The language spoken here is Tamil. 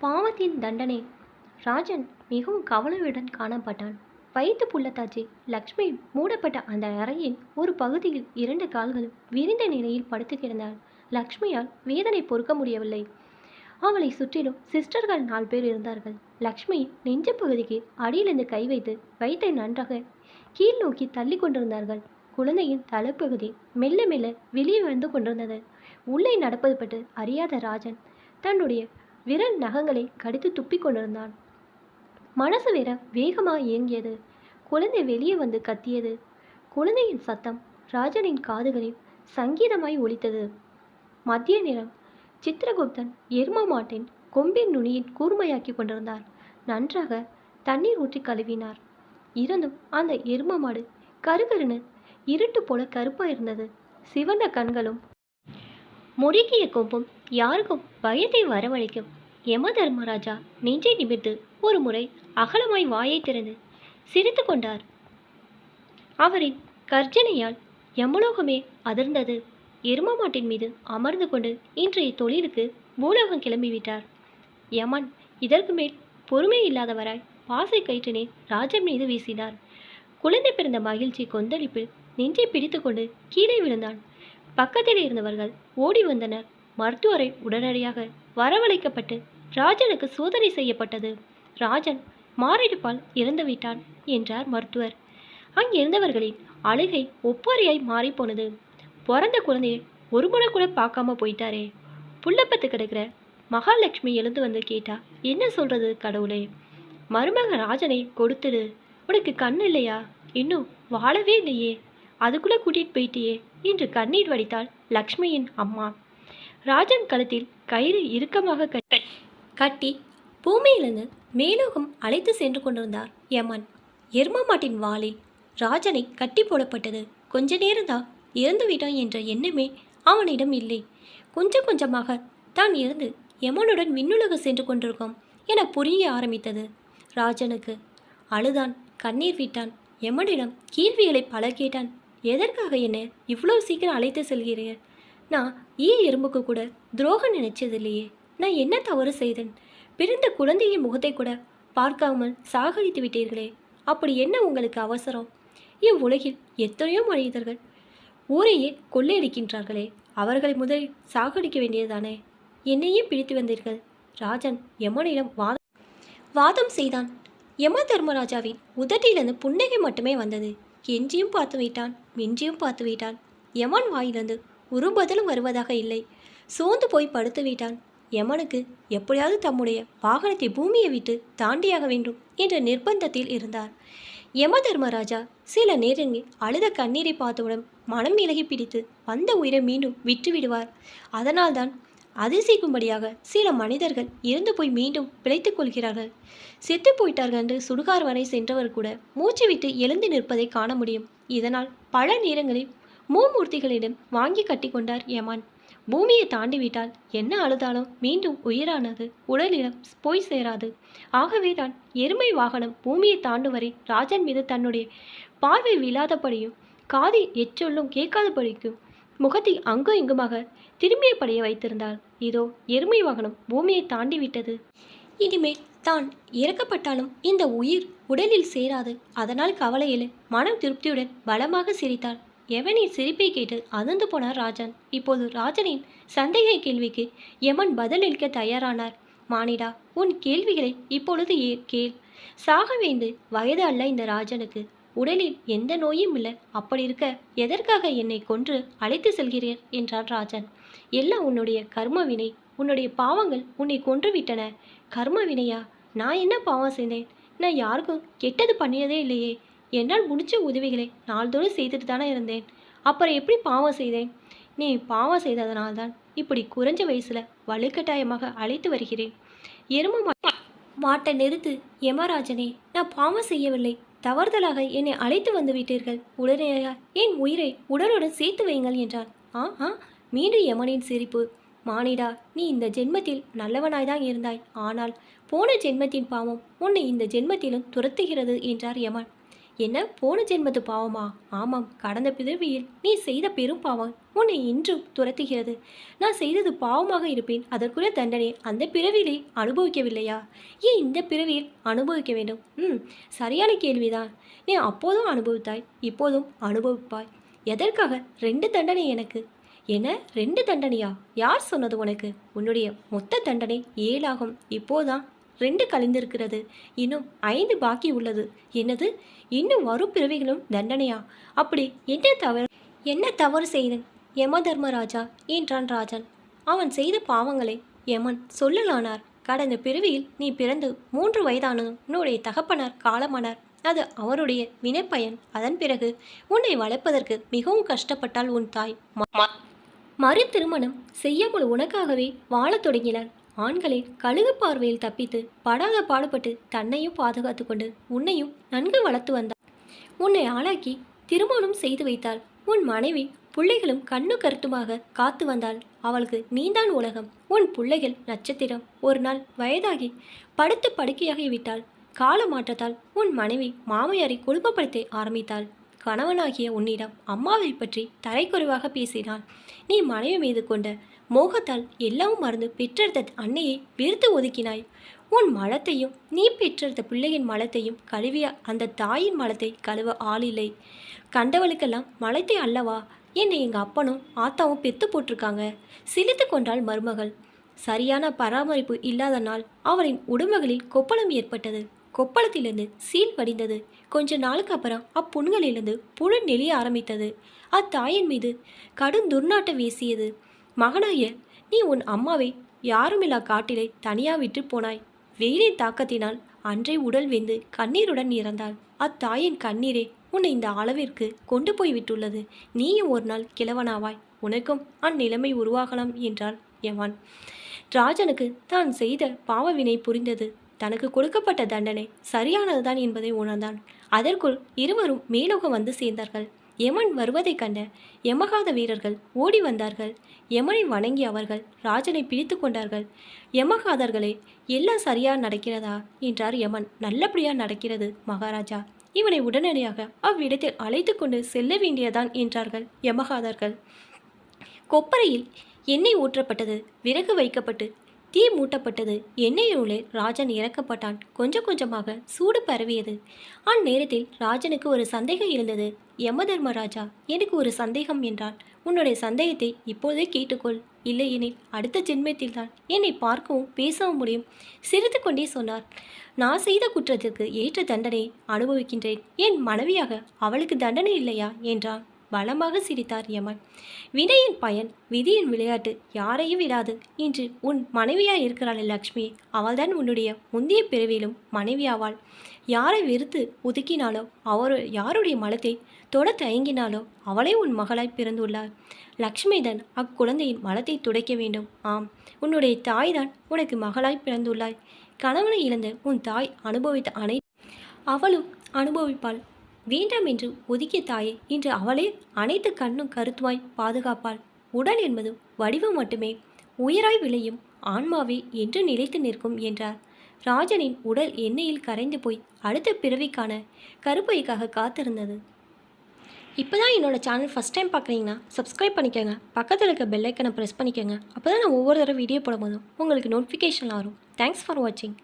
பாவத்தின் தண்டனை. ராஜன் மிகவும் கவலையுடன் காணப்பட்டான். வயிற்று புள்ளத்தாச்சி லக்ஷ்மி மூடப்பட்ட அந்த அறையின் ஒரு பகுதியில் இரண்டு கால்களும் விரிந்த நிலையில் படுத்து கிடந்தாள். லக்ஷ்மியால் வேதனை பொறுக்க முடியவில்லை. அவளை சுற்றிலும் சிஸ்டர்கள் நாலு பேர் இருந்தார்கள். லக்ஷ்மி நெஞ்ச பகுதிக்கு அடியிலிருந்து கை வைத்து வயிற்றை நன்றாக கீழ் நோக்கி தள்ளி கொண்டிருந்தார்கள். குழந்தையின் தலைப்பகுதி மெல்ல மெல்ல வெளியே வந்து கொண்டிருந்தது. உள்ளே நடப்பது பட்டு அறியாத ராஜன் தன்னுடைய விரல் நகங்களை கடித்து துப்பி கொண்டிருந்தான். மனசு வேற வேகமாக இயங்கியது குழந்தை வெளியே வந்து கத்தியது. குழந்தையின் சத்தம் ராஜனின் காதுகளில் சங்கீதமாய் ஒலித்தது. மத்திய நேரம் சித்திரகுப்தன் எரும மாட்டின் கொம்பின் நுனியின் கூர்மையாக்கி கொண்டிருந்தார். நன்றாக தண்ணீர் ஊற்றி கழுவினார். இருந்தும் அந்த எரும மாடு கருகருன்னு இருட்டு போல கருப்பாக இருந்தது. சிவந்த கண்களும் முறுக்கிய கொம்பும் யாருக்கும் பயத்தை வரவழைக்கும் யம தர்மராஜா நெஞ்சை நிமிர்ந்து ஒரு முறை அகலமாய் வாயை திறந்து சிரித்து கொண்டார். அவரின் கர்ஜனையால் யமலோகமே அதிர்ந்தது. எரும மாட்டின் மீது அமர்ந்து கொண்டு இன்றைய தொழிலுக்கு பூலோகம் கிளம்பிவிட்டார் யமன் இதற்கு மேல் பொறுமை இல்லாதவராய் பாசை கயிற்றினை ராஜன் மீது வீசினார். குழந்தை பிறந்த மகிழ்ச்சி கொந்தளிப்பில் நெஞ்சை பிடித்துக்கொண்டு கீழே விழுந்தான். பக்கத்தில் இருந்தவர்கள் ஓடி வந்தனர். மருத்துவரை உடனடியாக வரவழைக்கப்பட்டு ராஜனுக்கு சோதனை செய்யப்பட்டது. ராஜன் மாரடைப்பால் இறந்து விட்டான் என்றார் மருத்துவர். அங்கிருந்தவர்களின் அழுகை ஒப்பாரியாய் மாறிப்போனது பிறந்த குழந்தையை ஒரு முறை கூட பார்க்காம போயிட்டாரே. புள்ளப்பத்து கிடக்கிற மகாலட்சுமி எழுந்து வந்து கேட்டா என்ன சொல்றது கடவுளே? மருமக ராஜனை கொடுத்துடு உனக்கு கண் இல்லையா? இன்னும் வாழவே இல்லையே. அதுக்குள்ள கூட்டிட்டு போயிட்டியே என்று கண்ணீர் வடித்தாள் லக்ஷ்மியின் அம்மா. ராஜன் கழுத்தில் கயிறு இறுக்கமாக கட்ட கட்டி பூமியிலிருந்து மேலோகம் அழைத்து சென்று கொண்டிருந்தார் யமன். எருமா மாட்டின் வாளில் ராஜனை கட்டி போடப்பட்டது. கொஞ்ச நேரம்தான் இறந்து விட்டான் என்ற எண்ணமே அவனிடம் இல்லை. கொஞ்சம் கொஞ்சமாக தான் இருந்து யமனுடன் விண்ணுலகு சென்று கொண்டிருக்கோம் என புரிய ஆரம்பித்தது. ராஜனுக்கு அழுதான் கண்ணீர் விட்டான். யமனிடம் கேள்விகளை பல கேட்டான். எதற்காக என்ன இவ்வளோ சீக்கிரம் அழைத்து செல்கிறீர் நான் ஈ எறும்புக்கு கூட துரோகம் நினைச்சதில்லையே. நான் என்ன தவறு செய்தேன்? பிறந்த குழந்தையின் முகத்தை கூட பார்க்காமல் சாகடித்து விட்டீர்களே. அப்படி என்ன உங்களுக்கு அவசரம்? இவ்வுலகில் எத்தனையோ மனிதர்கள் ஊரையே கொள்ளையடிக்கின்றார்களே. அவர்களை முதலில் சாகடிக்க வேண்டியதுதானே? என்னையே பிடித்து வந்தீர்கள். ராஜன் யமனிடம் வாதம் வாதம் செய்தான். யம தர்மராஜாவின் உதட்டிலிருந்து புன்னகை மட்டுமே வந்தது. எஞ்சியும் பார்த்து விட்டான் மிஞ்சியும் பார்த்து விட்டான் யமன் வாயிலிருந்து ஒரு பதிலும் வருவதாக இல்லை. சோர்ந்து போய் படுத்து விட்டான் யமனுக்கு எப்படியாவது தம்முடைய வாகனத்தை பூமியை விட்டு தாண்டியாக வேண்டும் என்ற நிர்பந்தத்தில் இருந்தார். யம தர்மராஜா சில நேரங்களில் அழுத கண்ணீரை பார்த்தவுடன் மனம் இலகி பிடித்து வந்த உயிரை மீண்டும் விட்டு விடுவார் அதனால்தான் அதிசயிக்கும்படியாக சில மனிதர்கள் இறந்து போய் மீண்டும் பிழைத்துக் கொள்கிறார்கள். செத்து போயிட்டார்கள் என்று சுடுகார் வரை சென்றவர் கூட மூச்சு விட்டு எழுந்து நிற்பதை காண முடியும். இதனால் பல நேரங்களில் மூமூர்த்திகளிடம் வாங்கி கட்டிக்கொண்டார் யமான். பூமியை தாண்டிவிட்டால் என்ன அழுதாலும் மீண்டும் உயிரானது உடலிடம் போய் சேராது. ஆகவே தான் எருமை வாகனம் பூமியை தாண்டும் வரை ராஜன் மீது தன்னுடைய பார்வை விழாதபடியும் காதி எச்சொல்லும் கேட்காதபடிக்கும் முகத்தை அங்கும் இங்குமாக திரும்பியபடியே வைத்திருந்தாள். இதோ எருமை வாகனம் பூமியை தாண்டி விட்டது இனிமேல் தான் இறக்கப்பட்டாலும் இந்த உயிர் உடலில் சேராது. அதனால் கவலையில் மனம் திருப்தியுடன் பலமாக சிரித்தாள். எவனின் சிரிப்பை கேட்டு அதிர்ந்து போனார் ராஜன். இப்போது ராஜனின் சந்தேக கேள்விக்கு யமன் பதிலளிக்க தயாரானார். மானிடா உன் கேள்விகளை இப்பொழுது ஏ கேள். சாக வேண்டு வயது அல்ல இந்த ராஜனுக்கு. உடலில் எந்த நோயும் இல்லை. அப்படி இருக்க எதற்காக என்னை கொன்று அழைத்து செல்கிறீர்? என்றார் ராஜன். எல்லாம் உன்னுடைய கர்மவினை உன்னுடைய பாவங்கள் உன்னை கொன்று விட்டன கர்மவினையா நான் என்ன பாவம் செய்தேன்? நான் யாருக்கும் கெட்டது பண்ணியதே இல்லையே. என்னால் முடிச்ச உதவிகளை நாள்தோறும் செய்துட்டு தானே இருந்தேன். அப்புறம் எப்படி பாவம் செய்தேன்? நீ பாவம் செய்ததனால்தான் இப்படி குறைஞ்ச வயசுல வலுக்கட்டாயமாக அழைத்து வருகிறேன். எரும மாட்டை நிறுத்து யமராஜனே நான் பாவம் செய்யவில்லை. தவறுதலாக என்னை அழைத்து வந்து விட்டீர்கள். உடனடியாக என் உயிரை உடலுடன் சேர்த்து வையுங்கள் என்றான். ஆ ஆ மீண்டும் யமனின் சிரிப்பு. மானிடா நீ இந்த ஜென்மத்தில் நல்லவனாய்தான் இருந்தாய். ஆனால் போன ஜென்மத்தின் பாவம் உன்னை இந்த ஜென்மத்திலும் துரத்துகிறது என்றார் யமன். என்ன? போன ஜென்மத்து பாவமா? ஆமாம் கடந்த பிறவியில் நீ செய்த பெரும் பாவம் உன்னை இன்றும் துரத்துகிறது. நான் செய்தது பாவமாக இருப்பேன் அதற்குரிய தண்டனை அந்த பிறவியிலே அனுபவிக்கவில்லையா? ஏன் இந்த பிறவியில் அனுபவிக்க வேண்டும்? ம் சரியான கேள்விதான். நீ அப்போதும் அனுபவித்தாய் இப்போதும் அனுபவிப்பாய். எதற்காக? ரெண்டு தண்டனை எனக்கு. என்ன? ரெண்டு தண்டனையா? யார் சொன்னது உனக்கு? உன்னுடைய மொத்த தண்டனை ஏழாகும். இப்போதான் ரெண்டு கழிந்திருக்கிறது இன்னும் ஐந்து பாக்கி உள்ளது. என்னது? இன்னும் வரும் பிறவிகளும் தண்டனையா? அப்படி என்ன தவறு என்ன தவறு செய்தேன்? யம தர்மராஜா என்றான் ராஜன். அவன் செய்த பாவங்களை யமன் சொல்லலானார். கடந்த பிறவியில் நீ பிறந்து மூன்று வயதான உன்னுடைய தகப்பனார் காலமானார். அது அவருடைய வினைப்பயன். அதன் பிறகு உன்னை வளர்ப்பதற்கு மிகவும் கஷ்டப்பட்டால் உன் தாய் மறு திருமணம் செய்யாமல் உனக்காகவே வாழத் தொடங்கினார் ஆண்களை கழுகு பார்வையில் தப்பித்து படாத பாடுபட்டு தன்னையும் பாதுகாத்து கொண்டு உன்னையும் நன்கு வளர்த்து வந்தார். உன்னை ஆளாக்கி திருமணம் செய்து வைத்தாள் உன் மனைவி பிள்ளைகளும் கண்ணு கருத்துமாக காத்து வந்தாள். அவளுக்கு நீதான் உலகம். உன் பிள்ளைகள் நட்சத்திரம். ஒரு நாள் வயதாகி படுத்து படுக்கையாகி விட்டாள். கால மாற்றத்தால் உன் மனைவி மாமியாரை குடும்பப்படுத்த ஆரம்பித்தாள். கணவனாகிய உன்னிடம் அம்மாவை பற்றி தரைக்குறைவாக பேசினாள். நீ மனைவி மீது கொண்ட மோகத்தால் எல்லாம் மறந்து பெற்றெடுத்த அன்னையை வெறுத்து ஒதுக்கினாய். உன் மலத்தையும் நீ பெற்றெடுத்த பிள்ளையின் மலத்தையும் கழுவிய அந்த தாயின் மலத்தை கழுவ ஆளில்லை கண்டவளுக்கெல்லாம் மலத்தை அல்லவா? என்னை எங்கள் அப்பனும் ஆத்தாவும் பெத்து போட்டிருக்காங்க. சிலித்து கொண்டாள் மருமகள். சரியான பராமரிப்பு இல்லாத நாள் அவரின் உடம்புகளில் கொப்பளம் ஏற்பட்டது. கொப்பளத்திலிருந்து சீல் வடிந்தது. கொஞ்ச நாளுக்கு அப்புறம் அப்புண்களிலிருந்து புழு நெளிய ஆரம்பித்தது. அத்தாயின் மீது கடும் துர்நாட்டம் வீசியது. மகனாய நீ உன் அம்மாவை யாருமில்லா காட்டிலே தனியா விட்டு போனாய். வெயிலின் தாக்கத்தினால் அன்றே உடல் வெந்து கண்ணீருடன் இறந்தாள். அத்தாயின் கண்ணீரே உன்னை இந்த அளவிற்கு கொண்டு போய் விட்டுள்ளது. நீயும் ஒரு நாள் கிழவனாவாய். உனக்கும் அந்நிலைமை உருவாகலாம் என்றாள் யவான். ராஜனுக்கு தான் செய்த பாவவினை புரிந்தது. தனக்கு கொடுக்கப்பட்ட தண்டனை சரியானதுதான் என்பதை உணர்ந்தான். அதற்குள் இருவரும் மேலோகம் வந்து சேர்ந்தார்கள். யமன் வருவதைக் கண்ட யமகாத வீரர்கள் ஓடி வந்தார்கள். யமனை வணங்கி அவர்கள் ராஜனை பிடித்து கொண்டார்கள். யமகாதர்களே எல்லாம் சரியாக நடக்கிறதா? என்றார் யமன். நல்லபடியாக நடக்கிறது மகாராஜா. இவனை உடனடியாக அவ்விடத்தில் அழைத்து கொண்டு செல்ல வேண்டியதான் என்றார்கள் யமகாதர்கள். கொப்பரையில் எண்ணெய் ஊற்றப்பட்டது விறகு வைக்கப்பட்டு தீ மூட்டப்பட்டது. எண்ணெயுள்ளே ராஜன் இறக்கப்பட்டான். கொஞ்சம் கொஞ்சமாக சூடு பரவியது. அந்நேரத்தில் ராஜனுக்கு ஒரு சந்தேகம் இருந்தது. யமதர்மராஜா எனக்கு ஒரு சந்தேகம் என்றான். உன்னுடைய சந்தேகத்தை இப்போதே கேட்டுக்கொள். இல்லையெனில் அடுத்த ஜென்மத்தில் தான் என்னை பார்க்கவும் பேசவும் முடியும் சிரித்து கொண்டே சொன்னார். நான் செய்த குற்றத்திற்கு ஏற்ற தண்டனை அனுபவிக்கின்றேன். என் மனைவியாக அவளுக்கு தண்டனை இல்லையா? என்றான். பலமாக சிரித்தார் யமன். வினையின் பயன் விதியின் விளையாட்டு யாரையும் விடாது இன்று உன் மனைவியாய் இருக்கிறாள் லக்ஷ்மி அவள்தான் உன்னுடைய முந்தைய பிறவியிலும் மனைவியாவாள். யாரை வெறுத்து ஒதுக்கினாலோ அவர் யாருடைய மலத்தை தொட தயங்கினாலோ அவளே உன் மகளாய் பிறந்துள்ளார். லக்ஷ்மிதான் அக்குழந்தையின் மலத்தை துடைக்க வேண்டும். ஆம் உன்னுடைய தாய்தான் உனக்கு மகளாய் பிறந்துள்ளாய். கணவனை இழந்த உன் தாய் அனுபவித்த அனை அவளும் அனுபவிப்பாள். வேண்டாம் என்று ஒதுக்கிய தாயை இன்று அவளே அனைத்து கண்ணும் கருத்துவாய் பாதுகாப்பாள். உடல் என்பது வடிவம் மட்டுமே. உயராய் விளையும் ஆன்மாவே என்று நிலைத்து நிற்கும் என்றார். ராஜனின் உடல் எண்ணெயில் கரைந்து போய் அடுத்த பிறவிக்கான கருப்பைக்காக காத்திருந்தது. இப்போ தான் என்னோடய சேனல் ஃபஸ்ட் டைம் பார்க்குறீங்கன்னா சப்ஸ்கிரைப் பண்ணிக்கோங்க. பக்கத்தில் இருக்க பெல்லைக்கனை ப்ரெஸ் பண்ணிக்கோங்க. அப்போ தான் நான் ஒவ்வொரு தடவை வீடியோ போடும்போதும் உங்களுக்கு நோட்டிஃபிகேஷன் வரும். தேங்க்ஸ் ஃபார் வாட்சிங்